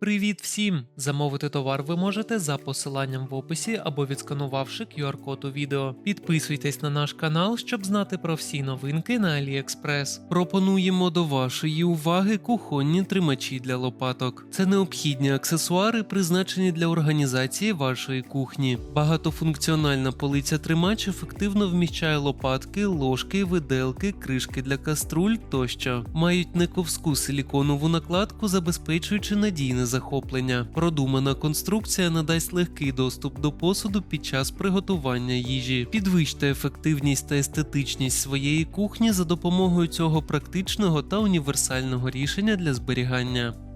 Привіт всім! Замовити товар ви можете за посиланням в описі або відсканувавши QR-код у відео. Підписуйтесь на наш канал, щоб знати про всі новинки на AliExpress. Пропонуємо до вашої уваги кухонні тримачі для лопаток. Це необхідні аксесуари, призначені для організації вашої кухні. Багатофункціональна полиця тримач ефективно вміщає лопатки, ложки, виделки, кришки для каструль тощо. Мають нековську силіконову накладку, забезпечуючи надійне захоплення. Продумана конструкція надасть легкий доступ до посуду під час приготування їжі. Підвищте ефективність та естетичність своєї кухні за допомогою цього практичного та універсального рішення для зберігання.